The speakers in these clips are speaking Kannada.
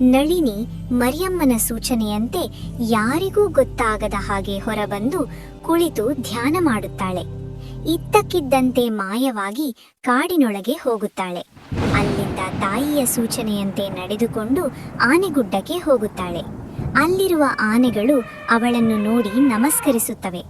ನಳಿನಿ ಮರಿಯಮ್ಮನ ಸೂಚನೆಯಂತೆ ಯಾರಿಗೂ ಗೊತ್ತಾಗದ ಹಾಗೆ ಹೊರಬಂದು ಕುಳಿತು ಧ್ಯಾನ ಮಾಡುತ್ತಾಳೆ. ಇದ್ದಕ್ಕಿದ್ದಂತೆ ಮಾಯವಾಗಿ ಕಾಡಿನೊಳಗೆ ಹೋಗುತ್ತಾಳೆ. ಅಲ್ಲಿಂದ ತಾಯಿಯ ಸೂಚನೆಯಂತೆ ನಡೆದುಕೊಂಡು ಆನೆಗುಡ್ಡಕ್ಕೆ ಹೋಗುತ್ತಾಳೆ. ಅಲ್ಲಿರುವ ಆನೆಗಳು ಅವಳನ್ನು ನೋಡಿ ನಮಸ್ಕರಿಸುತ್ತವೆ.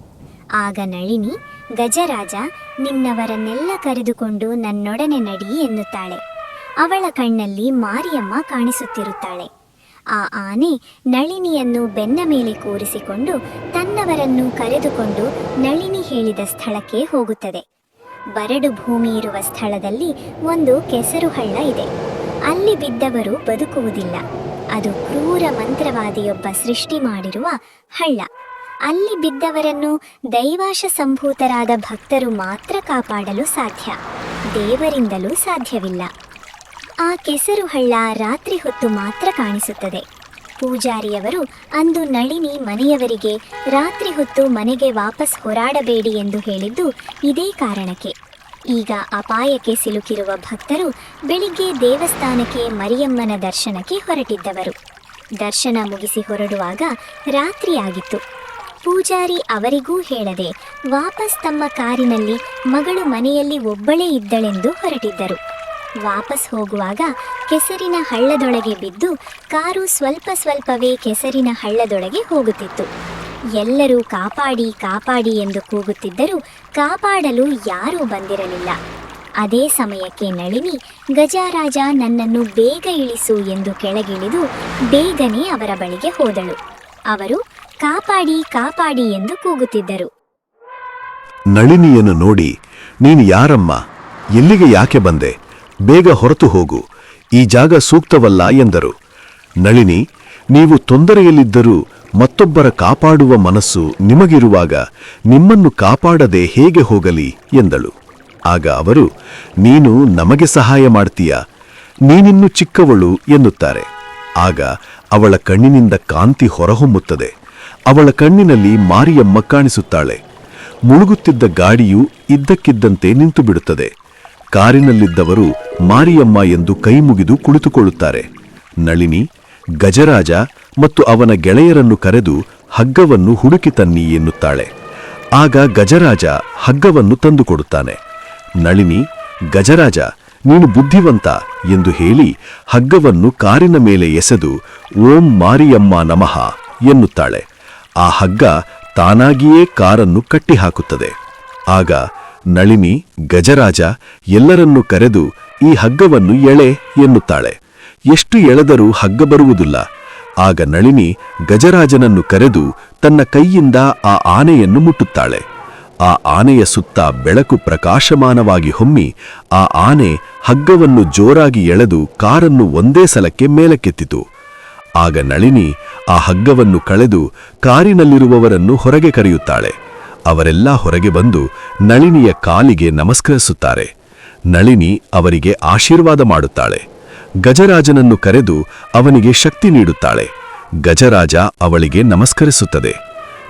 ಆಗ ನಳಿನಿ, ಗಜರಾಜ, ನಿನ್ನವರನ್ನೆಲ್ಲ ಕರೆದುಕೊಂಡು ನನ್ನೊಡನೆ ನಡಿ ಎನ್ನುತ್ತಾಳೆ. ಅವಳ ಕಣ್ಣಲ್ಲಿ ಮಾರಿಯಮ್ಮ ಕಾಣಿಸುತ್ತಿರುತ್ತಾಳೆ. ಆ ಆನೆ ನಳಿನಿಯನ್ನು ಬೆನ್ನ ಮೇಲೆ ಕೂರಿಸಿಕೊಂಡು ತನ್ನವರನ್ನು ಕರೆದುಕೊಂಡು ನಳಿನಿ ಹೇಳಿದ ಸ್ಥಳಕ್ಕೆ ಹೋಗುತ್ತದೆ. ಬರಡು ಭೂಮಿ ಇರುವ ಸ್ಥಳದಲ್ಲಿ ಒಂದು ಕೆಸರು ಹಳ್ಳ ಇದೆ. ಅಲ್ಲಿ ಬಿದ್ದವರು ಬದುಕುವುದಿಲ್ಲ. ಅದು ಕ್ರೂರ ಮಂತ್ರವಾದಿಯೊಬ್ಬ ಸೃಷ್ಟಿ ಮಾಡಿರುವ ಹಳ್ಳ. ಅಲ್ಲಿ ಬಿದ್ದವರನ್ನು ದೈವಾಶ ಸಂಭೂತರಾದ ಭಕ್ತರು ಮಾತ್ರ ಕಾಪಾಡಲು ಸಾಧ್ಯ. ದೇವರಿಂದಲೂ ಸಾಧ್ಯವಿಲ್ಲ. ಆ ಕೆಸರು ಹಳ್ಳ ರಾತ್ರಿ ಹೊತ್ತು ಮಾತ್ರ ಕಾಣಿಸುತ್ತದೆ. ಪೂಜಾರಿಯವರು ಅಂದು ನಳಿನಿ ಮನೆಯವರಿಗೆ ರಾತ್ರಿ ಹೊತ್ತು ಮನೆಗೆ ವಾಪಸ್ ಹೊರಾಡಬೇಡಿ ಎಂದು ಹೇಳಿದ್ದು ಇದೇ ಕಾರಣಕ್ಕೆ. ಈಗ ಅಪಾಯಕ್ಕೆ ಸಿಲುಕಿರುವ ಭಕ್ತರು ಬೆಳಿಗ್ಗೆ ದೇವಸ್ಥಾನಕ್ಕೆ ಮರಿಯಮ್ಮನ ದರ್ಶನಕ್ಕೆ ಹೊರಟಿದ್ದವರು. ದರ್ಶನ ಮುಗಿಸಿ ಹೊರಡುವಾಗ ರಾತ್ರಿಯಾಗಿತ್ತು ಪೂಜಾರಿ ಅವರಿಗೂ ಹೇಳದೆ ವಾಪಸ್ ತಮ್ಮ ಕಾರಿನಲ್ಲಿ ಮಗಳು ಮನೆಯಲ್ಲಿ ಒಬ್ಬಳೇ ಇದ್ದಳೆಂದು ಹೊರಟಿದ್ದರು. ವಾಪಸ್ ಹೋಗುವಾಗ ಕೆಸರಿನ ಹಳ್ಳದೊಳಗೆ ಬಿದ್ದು ಕಾರು ಸ್ವಲ್ಪ ಸ್ವಲ್ಪವೇ ಕೆಸರಿನ ಹಳ್ಳದೊಳಗೆ ಹೋಗುತ್ತಿತ್ತು. ಎಲ್ಲರೂ ಕಾಪಾಡಿ ಕಾಪಾಡಿ ಎಂದು ಕೂಗುತ್ತಿದ್ದರೂ ಕಾಪಾಡಲು ಯಾರೂ ಬಂದಿರಲಿಲ್ಲ. ಅದೇ ಸಮಯಕ್ಕೆ ನಳಿನಿ, ಗಜಾರಾಜ ನನ್ನನ್ನು ಬೇಗ ಇಳಿಸು ಎಂದು ಕೆಳಗಿಳಿದು ಬೇಗನೆ ಅವರ ಬಳಿಗೆ ಹೋದಳು. ಅವರು ಕಾಪಾಡಿ ಕಾಪಾಡಿ ಎಂದು ಕೂಗುತ್ತಿದ್ದರು. ನಳಿನಿಯನ್ನು ನೋಡಿ, ನೀನು ಯಾರಮ್ಮ? ಎಲ್ಲಿಗೆ ಯಾಕೆ ಬಂದೆ? ಬೇಗ ಹೊರತು ಹೋಗು. ಈ ಜಾಗ ಸೂಕ್ತವಲ್ಲ ಎಂದರು. ನಳಿನಿ, ನೀವು ತೊಂದರೆಯಲ್ಲಿದ್ದರೂ ಮತ್ತೊಬ್ಬರ ಕಾಪಾಡುವ ಮನಸ್ಸು ನಿಮಗಿರುವಾಗ ನಿಮ್ಮನ್ನು ಕಾಪಾಡದೆ ಹೇಗೆ ಹೋಗಲಿ ಎಂದಳು. ಆಗ ಅವರು, ನೀನು ನಮಗೆ ಸಹಾಯ ಮಾಡ್ತೀಯ? ನೀನಿನ್ನು ಚಿಕ್ಕವಳು ಎನ್ನುತ್ತಾರೆ. ಆಗ ಅವಳ ಕಣ್ಣಿನಿಂದ ಕಾಂತಿ ಹೊರಹೊಮ್ಮುತ್ತದೆ. ಅವಳ ಕಣ್ಣಿನಲ್ಲಿ ಮಾರಿಯಮ್ಮ ಕಾಣಿಸುತ್ತಾಳೆ. ಮುಳುಗುತ್ತಿದ್ದ ಗಾಡಿಯು ಇದ್ದಕ್ಕಿದ್ದಂತೆ ನಿಂತು ಬಿಡುತ್ತದೆ ಕಾರಿನಲ್ಲಿದ್ದವರು ಮಾರಿಯಮ್ಮ ಎಂದು ಕೈ ಮುಗಿದು ಕುಳಿತುಕೊಳ್ಳುತ್ತಾರೆ. ನಳಿನಿ, ಗಜರಾಜ ಮತ್ತು ಅವನ ಗೆಳೆಯರನ್ನು ಕರೆದು ಹಗ್ಗವನ್ನು ಹುಡುಕಿ ತನ್ನಿ ಎನ್ನುತ್ತಾಳೆ. ಆಗ ಗಜರಾಜ ಹಗ್ಗವನ್ನು ತಂದುಕೊಡುತ್ತಾನೆ ನಳಿನಿ, ಗಜರಾಜ, ನೀನು ಬುದ್ಧಿವಂತ ಎಂದು ಹೇಳಿ ಹಗ್ಗವನ್ನು ಕಾರಿನ ಮೇಲೆ ಎಸೆದು ಓಂ ಮಾರಿಯಮ್ಮ ನಮಃ ಎನ್ನುತ್ತಾಳೆ. ಆ ಹಗ್ಗ ತಾನಾಗಿಯೇ ಕಾರನ್ನು ಕಟ್ಟಿಹಾಕುತ್ತದೆ. ಆಗ ನಳಿನಿ ಗಜರಾಜ ಎಲ್ಲರನ್ನು ಕರೆದು ಈ ಹಗ್ಗವನ್ನು ಎಳೆ ಎನ್ನುತ್ತಾಳೆ. ಎಷ್ಟು ಎಳೆದರೂ ಹಗ್ಗ ಬರುವುದಿಲ್ಲ. ಆಗ ನಳಿನಿ ಗಜರಾಜನನ್ನು ಕರೆದು ತನ್ನ ಕೈಯಿಂದ ಆ ಆನೆಯನ್ನು ಮುಟ್ಟುತ್ತಾಳೆ. ಆ ಆನೆಯ ಸುತ್ತ ಬೆಳಕು ಪ್ರಕಾಶಮಾನವಾಗಿ ಹೊಮ್ಮಿ ಆ ಆನೆ ಹಗ್ಗವನ್ನು ಜೋರಾಗಿ ಎಳೆದು ಕಾರನ್ನು ಒಂದೇ ಸಲಕ್ಕೆ ಮೇಲಕ್ಕೆತ್ತಿತು. ಆಗ ನಳಿನಿ ಆ ಹಗ್ಗವನ್ನು ಕಳೆದು ಕಾರಿನಲ್ಲಿರುವವರನ್ನು ಹೊರಗೆ ಕರೆಯುತ್ತಾಳೆ. ಅವರೆಲ್ಲ ಹೊರಗೆ ಬಂದು ನಳಿನಿಯ ಕಾಲಿಗೆ ನಮಸ್ಕರಿಸುತ್ತಾರೆ. ನಳಿನಿ ಅವರಿಗೆ ಆಶೀರ್ವಾದ ಮಾಡುತ್ತಾಳೆ. ಗಜರಾಜನನ್ನು ಕರೆದು ಅವನಿಗೆ ಶಕ್ತಿ ನೀಡುತ್ತಾಳೆ. ಗಜರಾಜ ಅವಳಿಗೆ ನಮಸ್ಕರಿಸುತ್ತದೆ.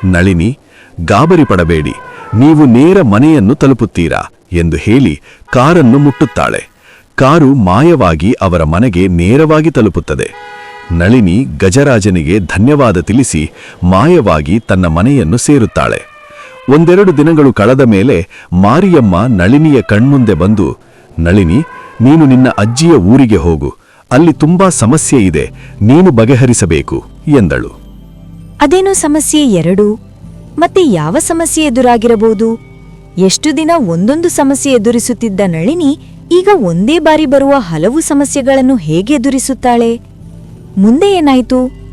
ನಳಿನಿ, ಗಾಬರಿ ಪಡಬೇಡಿ. ನೀವು ನೇರ ಮನೆಯನ್ನು ತಲುಪುತ್ತೀರಾ ಎಂದು ಹೇಳಿ ಕಾರನ್ನು ಮುಟ್ಟುತ್ತಾಳೆ. ಕಾರು ಮಾಯವಾಗಿ ಅವರ ಮನೆಗೆ ನೇರವಾಗಿ ತಲುಪುತ್ತದೆ. ನಳಿನಿ ಗಜರಾಜನಿಗೆ ಧನ್ಯವಾದ ತಿಳಿಸಿ ಮಾಯವಾಗಿ ತನ್ನ ಮನೆಯನ್ನು ಸೇರುತ್ತಾಳೆ. ಒಂದೆರಡು ದಿನಗಳು ಕಳೆದ ಮೇಲೆ ಮಾರಿಯಮ್ಮ ನಳಿನಿಯ ಕಣ್ಮುಂದೆ ಬಂದು, ನಳಿನಿ, ನೀನು ನಿನ್ನ ಅಜ್ಜಿಯ ಊರಿಗೆ ಹೋಗು, ಅಲ್ಲಿ ತುಂಬಾ ಸಮಸ್ಯೆ ಇದೆ, ನೀನು ಬಗೆಹರಿಸಬೇಕು, ಎಂದಳು. ಅದೇನು ಸಮಸ್ಯೆ ಎರಡು? ಮತ್ತೆ ಯಾವ ಸಮಸ್ಯೆ ಎದುರಾಗಿರಬಹುದು? ಎಷ್ಟು ದಿನ ಒಂದೊಂದು ಸಮಸ್ಯೆ ಎದುರಿಸುತ್ತಿದ್ದ ನಳಿನಿ ಈಗ ಒಂದೇ ಬಾರಿ ಬರುವ ಹಲವು ಸಮಸ್ಯೆಗಳನ್ನು ಹೇಗೆ ಎದುರಿಸುತ್ತಾಳೆ? ಮುಂದೆ ಏನಾಯಿತು?